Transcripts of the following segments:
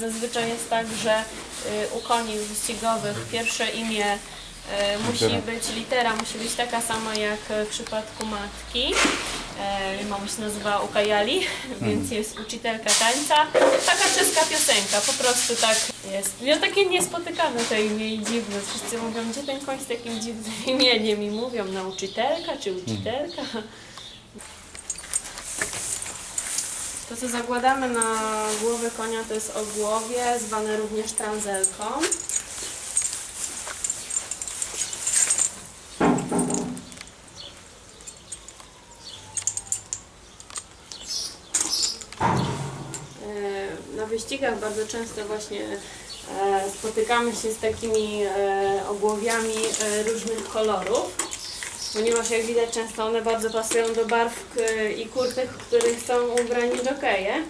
Zazwyczaj jest tak, że y, u koni wyścigowych pierwsze imię y, musi być, litera musi być taka sama jak w przypadku matki. E, Mama się nazywa Ukajali, więc jest uczytelka tańca. Taka czeska piosenka, po prostu tak jest. Ja takie niespotykane to imię i dziwne. Wszyscy mówią, gdzie ten koń z takim dziwnym imieniem i mówią, nauczytelka czy uczytelka. To, co zakładamy na głowę konia, to jest ogłowie, zwane również tranzelką. E, Na wyścigach bardzo często właśnie e, spotykamy się z takimi e, ogłowiami różnych kolorów ponieważ jak widać często one bardzo pasują do barw i kurtek, w których są ubrani jokeje.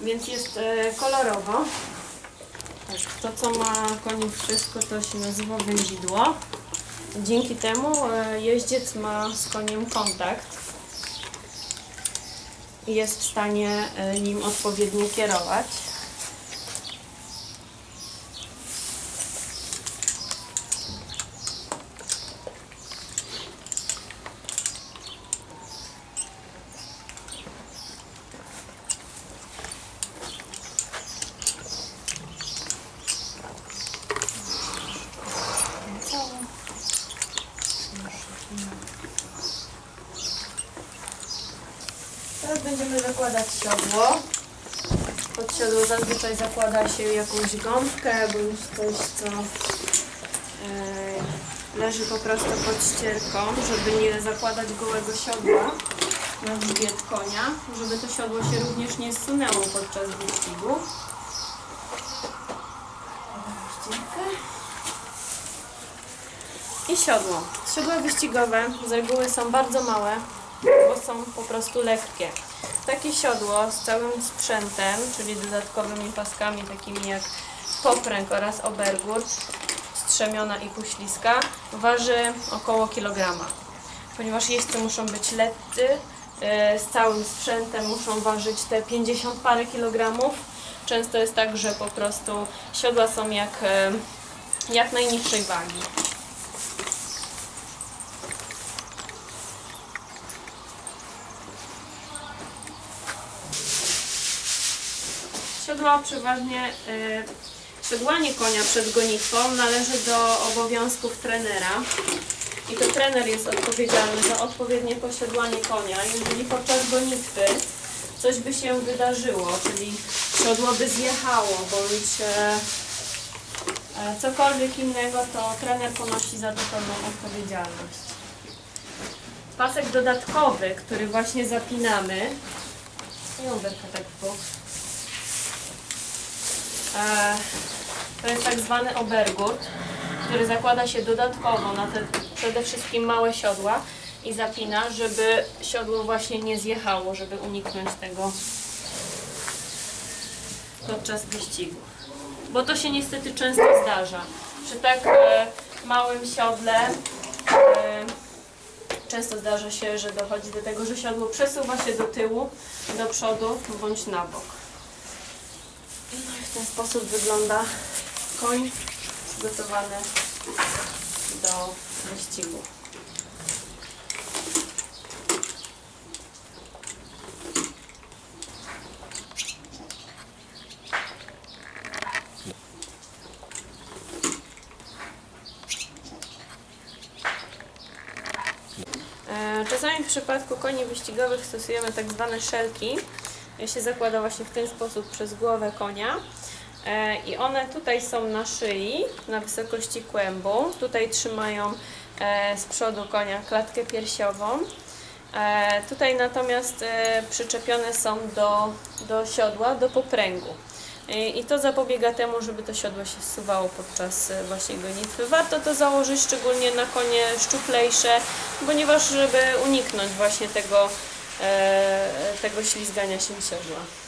Więc jest e, kolorowo. Tak, to co ma koni wszystko to się nazywa węzidło. Dzięki temu e, jeździec ma z koniem kontakt i jest w stanie e, nim odpowiednio kierować. Teraz będziemy zakładać siodło. Pod siodło zazwyczaj zakłada się jakąś gąbkę bądź coś, co e, leży po prostu pod ścierką, żeby nie zakładać gołego siodła na grzbiet konia, żeby to siodło się również nie zsunęło podczas wyścigu. I siodło. Siodła wyścigowe z reguły są bardzo małe, bo są po prostu lekkie. Takie siodło z całym sprzętem, czyli dodatkowymi paskami takimi jak popręg oraz obergurt, strzemiona i puśliska, waży około kilograma. Ponieważ jeźdźcy muszą być letcy, e, z całym sprzętem muszą ważyć te 50 parę kilogramów. Często jest tak, że po prostu siodła są jak, e, jak najniższej wagi. Siodło przeważnie, y, siodłanie konia przed gonitwą należy do obowiązków trenera. I to trener jest odpowiedzialny za odpowiednie posiodłanie konia. Jeżeli podczas gonitwy coś by się wydarzyło, czyli siodło by zjechało, bądź e, e, cokolwiek innego, to trener ponosi za to pełną odpowiedzialność. Pasek dodatkowy, który właśnie zapinamy, jąderka tak w bok, E, To jest tak zwany obergurt, który zakłada się dodatkowo na te przede wszystkim małe siodła i zapina, żeby siodło właśnie nie zjechało, żeby uniknąć tego podczas wyścigu. Bo to się niestety często zdarza. Przy tak e, małym siodle e, często zdarza się, że dochodzi do tego, że siodło przesuwa się do tyłu, do przodu bądź na bok. W ten sposób wygląda koń przygotowany do wyścigu. E, Czasami w przypadku koni wyścigowych stosujemy tak zwane szelki. Się zakłada właśnie w ten sposób przez głowę konia. E, I one tutaj są na szyi, na wysokości kłębu. Tutaj trzymają e, z przodu konia klatkę piersiową. E, Tutaj natomiast przyczepione są do, do siodła, do popręgu. I to zapobiega temu, żeby to siodło się zsuwało podczas właśnie gonitwy. Warto to założyć szczególnie na konie szczuplejsze, ponieważ żeby uniknąć właśnie tego, tego ślizgania się siodła.